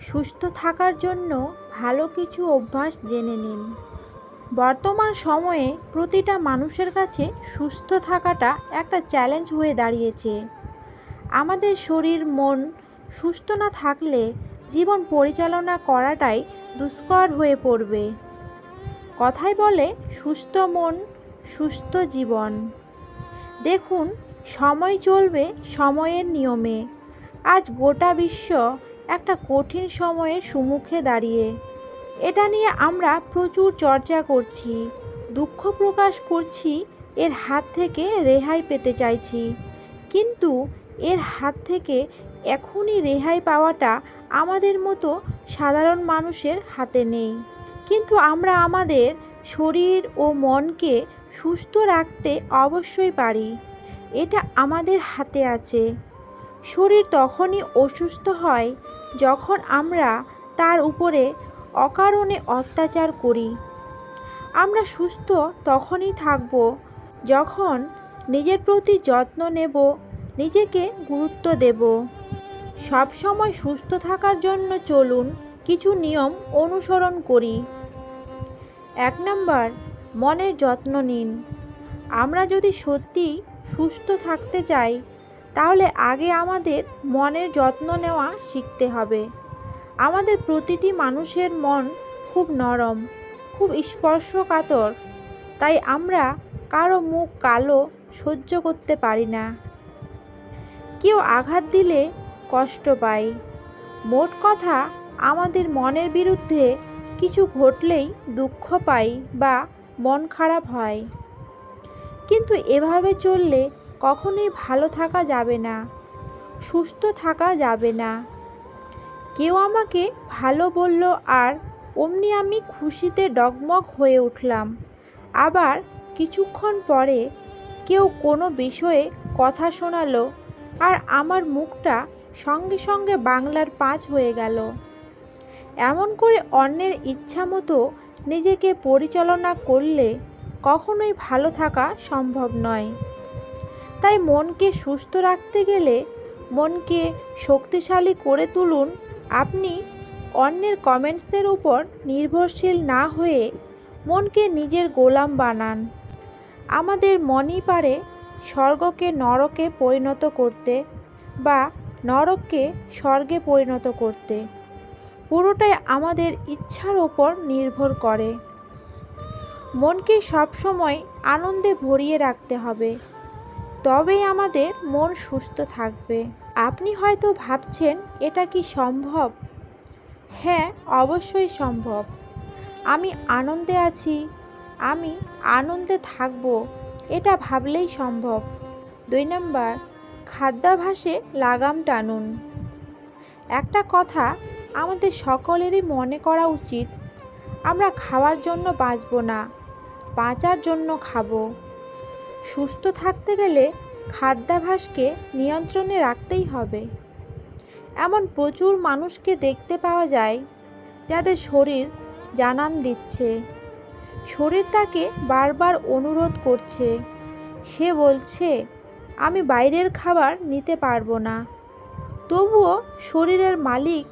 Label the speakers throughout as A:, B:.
A: সুস্থ থাকার জন্য ভালো কিছু অভ্যাস জেনে নিন। বর্তমান সময়ে প্রতিটা মানুষের কাছে সুস্থ থাকাটা একটা চ্যালেঞ্জ হয়ে দাঁড়িয়েছে। আমাদের শরীর, মন সুস্থ না থাকলে জীবন পরিচালনা করাটাই দুষ্কর হয়ে পড়বে। কথায় বলে, সুস্থ মন, সুস্থ জীবন। দেখুন, সময় চলবে সময়ের নিয়মে। আজ গোটা বিশ্ব একটা কঠিন সময়ের সম্মুখে দাঁড়িয়ে। এটা নিয়ে আমরা প্রচুর চর্চা করছি, দুঃখ প্রকাশ করছি, এর হাত থেকে রেহাই পেতে চাইছি। কিন্তু এর হাত থেকে এখনই রেহাই পাওয়াটা আমাদের মতো সাধারণ মানুষের হাতে নেই। কিন্তু আমরা আমাদের শরীর ও মনকে সুস্থ রাখতে অবশ্যই পারি। এটা আমাদের হাতে আছে। শরীর তখনই অসুস্থ হয় যখন আমরা তার উপরে অকারণে অত্যাচার করি, আমরা সুস্থ তখনই থাকব যখন নিজের প্রতি যত্ন নেব, নিজেকে গুরুত্ব দেব। সব সময় সুস্থ থাকার জন্য চলুন কিছু নিয়ম অনুসরণ করি। এক নম্বর, মনের যত্ন নিন। আমরা যদি সত্যি সুস্থ থাকতে চাই তাহলে আগে আমাদের মনের যত্ন নেওয়া শিখতে হবে। আমাদের প্রতিটি মানুষের মন খুব নরম, খুব স্পর্শকাতর, তাই আমরা কারও মুখ কালো সহ্য করতে পারি না। কেউ আঘাত দিলে কষ্ট পাই মোট কথা, আমাদের মনের বিরুদ্ধে কিছু ঘটলেই দুঃখ পাই বা মন খারাপ হয়। কিন্তু এভাবে চললে কখনোই ভালো থাকা যাবে না, সুস্থ থাকা যাবে না। কেউ আমাকে ভালো বলল আর অমনি আমি খুশিতে ডগমগ হয়ে উঠলাম। আবার কিছুক্ষণ পরে কেউ কোনো বিষয়ে কথা শোনালো আর আমার মুখটা সঙ্গে সঙ্গে বাংলার পাঁচ হয়ে গেল। এমন করে অন্যের ইচ্ছা মতো নিজেকে পরিচালনা করলে কখনোই ভালো থাকা সম্ভব নয়। তাই মনকে সুস্থ রাখতে গেলে মনকে শক্তিশালী করে তুলুন। আপনি অন্যের কমেন্টসের উপর নির্ভরশীল না হয়ে মনকে নিজের গোলাম বানান। আমাদের মনই পারে স্বর্গকে নরকে পরিণত করতে বা নরককে স্বর্গে পরিণত করতে। পুরোটাই আমাদের ইচ্ছার ওপর নির্ভর করে। মনকে সবসময় আনন্দে ভরিয়ে রাখতে হবে। তবেই আমাদের মন সুস্থ থাকবে। আপনি হয়তো ভাবছেন, এটা কি সম্ভব? হ্যাঁ অবশ্যই সম্ভব। আমি আনন্দে আছি। আমি আনন্দে থাকব। এটা ভাবলেই সম্ভব। দুই নম্বর, খাদ্যাভাসে লাগাম টানুন। একটা কথা আমাদের সকলেরই মনে করা উচিত, আমরা খাওয়ার জন্য বাঁচব না, বাঁচার জন্য খাব। সুস্থ থাকতে গেলে খাদ্যাভাসকে নিয়ন্ত্রণে রাখতেই হবে। এমন প্রচুর মানুষকে দেখতে পাওয়া যায় যাদের শরীর জানান দিচ্ছে। শরীর তাকে বারবার অনুরোধ করছে। সে বলছে, আমি বাইরের খাবার নিতে পারব না। তবুও শরীরের মালিক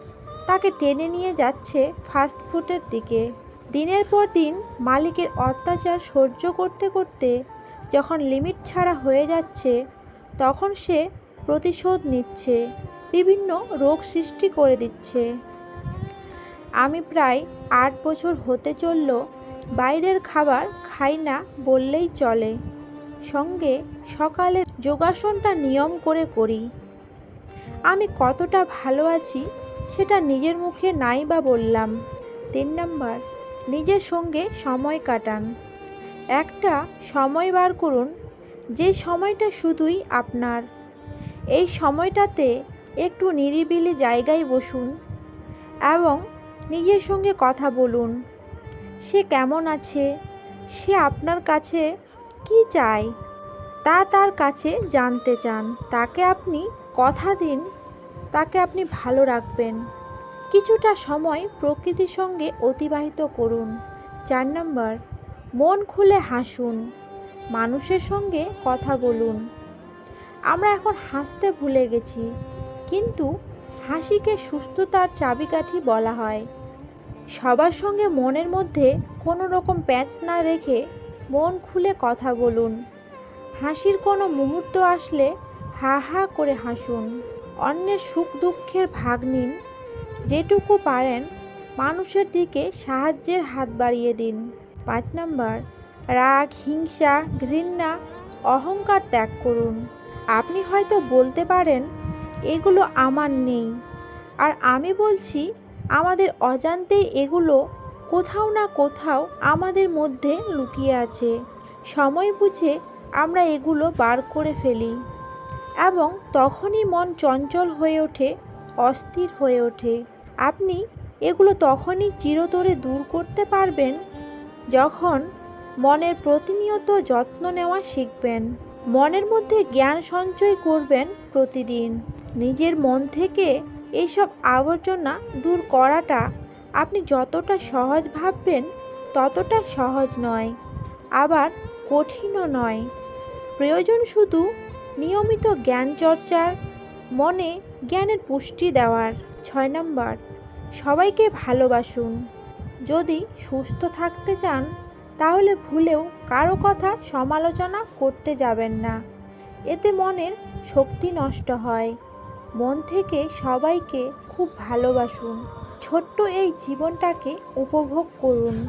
A: তাকে টেনে নিয়ে যাচ্ছে ফাস্ট ফুডের দিকে। দিনের পর দিন মালিকের অত্যাচার সহ্য করতে করতে যখন লিমিট ছাড়া হয়ে যাচ্ছে, তখন সে প্রতিশোধ নিচ্ছে, বিভিন্ন রোগ সৃষ্টি করে দিচ্ছে। আমি প্রায় আট বছর হতে চলল, বাইরের খাবার খাই না বললেই চলে। সঙ্গে সকালে যোগাসনটা নিয়ম করে করি। আমি কতটা ভালো আছি সেটা নিজের মুখে নাই বা বললাম। তিন নাম্বার, নিজের সঙ্গে সময় কাটান। একটা সময় বার করুন, যে সময়টা শুধুই আপনার। এই সময়টাতে একটু নিরিবিলি জায়গায় বসুন এবং নিজের সঙ্গে কথা বলুন। সে কেমন আছে? সে আপনার কাছে কি চায়? তা তার কাছে জানতে চান। তাকে আপনি কথা দিন, তাকে আপনি ভালো রাখবেন। কিছুটা সময় প্রকৃতির সঙ্গে অতিবাহিত করুন। চার নম্বর মন খুলে হাসুন। মানুষের সঙ্গে কথা বলুন। আমরা এখন হাসতে ভুলে গেছি, কিন্তু হাসিকে সুস্থতার চাবিকাঠি বলা হয়। সবার সঙ্গে মনের মধ্যে কোনো রকম প্যাঁচ না রেখে মন খুলে কথা বলুন। হাসির কোনো মুহূর্ত আসলে হা হা করে হাসুন। অন্যের সুখ দুঃখের ভাগ নিন। যেটুকু পারেন মানুষের দিকে সাহায্যের হাত বাড়িয়ে দিন। পাঁচ নম্বর, রাগ, হিংসা, ঘৃণা, অহংকার ত্যাগ করুন। আপনি হয়তো বলতে পারেন, এগুলো আমার নেই। আর আমি বলছি, আমাদের অজান্তেই এগুলো কোথাও না কোথাও আমাদের মধ্যে লুকিয়ে আছে। সময় বুঝে আমরা এগুলো বার করে ফেলি। এবং তখনই মন চঞ্চল হয়ে ওঠে, অস্থির হয়ে ওঠে। আপনি এগুলো তখনই চিরতরে দূর করতে পারবেন যখন মনের প্রতিনিয়ত যত্ন নেওয়া শিখবেন, মনের মধ্যে জ্ঞান সঞ্চয় করবেন প্রতিদিন। নিজের মন থেকে এইসব আবর্জনা দূর করাটা আপনি যতটা সহজ ভাববেন, ততটা সহজ নয়, আবার কঠিনও নয়। প্রয়োজন শুধু নিয়মিত জ্ঞান চর্চার, মনে জ্ঞানের পুষ্টি দেওয়ার। ছয় নম্বর, সবাইকে ভালোবাসুন। যদি সুস্থ থাকতে চান, তাহলে ভুলেও কারও কথা সমালোচনা করতে যাবেন না। এতে মনের শক্তি নষ্ট হয়। মন থেকে সবাইকে খুব ভালোবাসুন। ছোট্ট এই জীবনটাকে উপভোগ করুন।